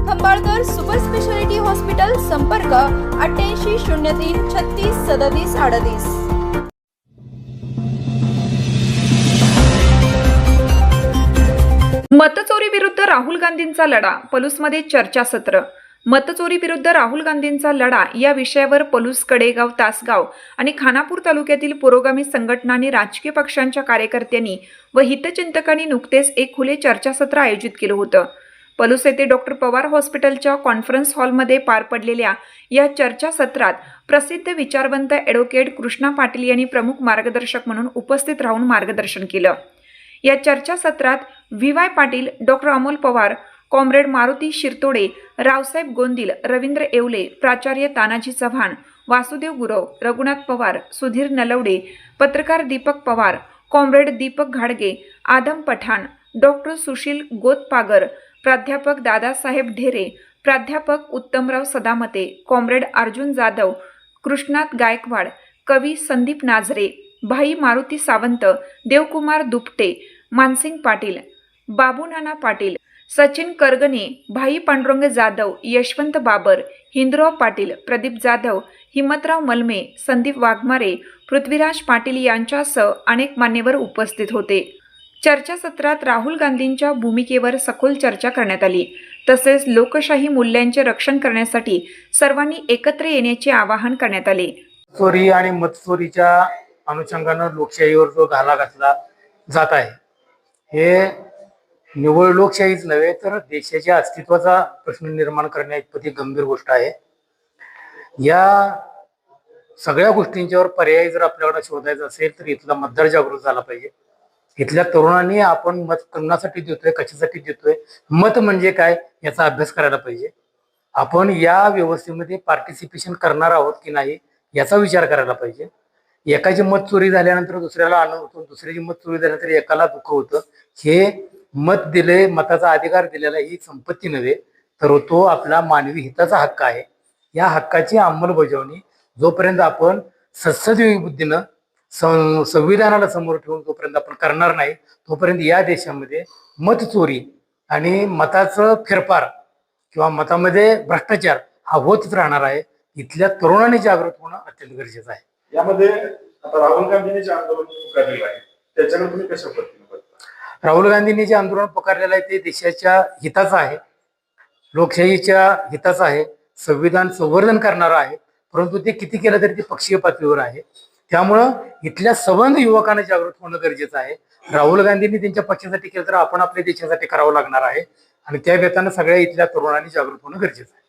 Khambalkar super speciality hospital संपर्क अठ्ठ्याऐंशी शून्य तीन छत्तीस सदतीस अडतीस. मतचोरी विरुद्ध राहुल गांधींचा लढा पलूसमध्ये चर्चासत्र. मतचोरी विरुद्ध राहुल गांधींचा लढा या विषयावर पलूस कडेगाव तासगाव आणि खानापूर तालुक्यातील पुरोगामी संघटनांनी राजकीय पक्षांच्या कार्यकर्त्यांनी व हितचिंतकांनी नुकतेच एक खुले चर्चासत्र आयोजित केलं होतं. पलूस येथे डॉक्टर पवार हॉस्पिटलच्या कॉन्फरन्स हॉलमध्ये पार पडलेल्या या चर्चासत्रात प्रसिद्ध विचारवंत ॲडव्होकेट कृष्णा पाटील यांनी प्रमुख मार्गदर्शक म्हणून उपस्थित राहून मार्गदर्शन केलं. या चर्चासत्रात V Y Patil doctor Amol Pawar comrade Maruti Shirtode Raosaheb Gondil Ravindra Yevale प्राचार्य तानाजी चव्हाण वासुदेव गुरव रघुनाथ पवार सुधीर नलवडे पत्रकार दीपक पवार कॉम्रेड दीपक घाडगे आदम पठाण डॉक्टर सुशील गोतपागर प्राध्यापक दादासाहेब ढेरे प्राध्यापक उत्तमराव सदामते कॉम्रेड अर्जुन जाधव कृष्णात गायकवाड कवी संदीप नाझरे भाई मारुती सावंत देवकुमार दुपटे मानसिंग पाटील बाबू नाना पाटील सचिन करगणे भाई पांडुरंग जाधव यशवंत बाबर हिंदराव पाटील प्रदीप जाधव हिम्मतराव मलमे संदीप वाघमारे पृथ्वीराज पाटील यांच्यासह अनेक मान्यवर उपस्थित होते. चर्चासत्रात राहुल गांधींच्या भूमिकेवर सखोल चर्चा करण्यात आली. तसेच लोकशाही मूल्यांचे रक्षण करण्यासाठी सर्वांनी एकत्र येण्याचे आवाहन करण्यात आले. चोरी आणि मतचोरीच्या अनुषंगानं लोकशाहीवर जो घाला घातला जात आहे हे निव्वळ लोकशाहीच नव्हे तर देशाच्या अस्तित्वाचा प्रश्न निर्माण करण्या इतपती गंभीर गोष्ट आहे. या सगळ्या गोष्टींच्यावर पर्याय जर आपल्याकडे शोधायचा असेल तर इथला मतदार जागृत झाला पाहिजे. इथल्या तरुणांनी आपण मत कोणासाठी देतोय कशासाठी देतोय? मत म्हणजे काय? याचा अभ्यास करायला पाहिजे. आपण या व्यवस्थेमध्ये पार्टिसिपेशन करणार आहोत की नाही याचा विचार करायला पाहिजे. एकाची मत चोरी झाल्यानंतर दुसऱ्याला आनंद होतो दुसऱ्याची मत चोरी झाल्यानंतर एकाला दुःख होतं. हे मत दिले मताचा अधिकार दिलेला ही संपत्ती नव्हे तर तो आपला मानवी हिताचा हक्क आहे. या हक्काची अंमलबजावणी जोपर्यंत आपण सत्सदयोगी बुद्धीनं संविधानाला समोर ठेवून जोपर्यंत आपण करणार नाही. तोपर्यंत या देशामध्ये मत चोरी आणि मताचं फेरफार किंवा मतामध्ये भ्रष्टाचार हा होतच राहणार आहे. इथल्या तरुणांनी जागृत होणं अत्यंत गरजेचं आहे. यामध्ये आता राहुल गांधींनी जे आंदोलन पुकारलेलं आहे. त्याच्याकडे तुम्ही कशा पद्धतीने राहुल गांधींनी जे आंदोलन पुकारलेलं आहे ते देशाच्या हिताचं आहे. लोकशाहीच्या हिताचं आहे. संविधान संवर्धन करणारं आहे. परंतु ते किती केलं तरी ते पक्षीय पातळीवर आहे. त्यामुळं इथल्या संबंध युवकांना जागृत होणं गरजेचं आहे. राहुल गांधींनी त्यांच्या पक्षासाठी केलं तर आपण आपल्या देशासाठी करावं लागणार आहे. आणि त्या व्यतानं सगळ्या इथल्या तरुणांनी जागृत होणं गरजेचं आहे.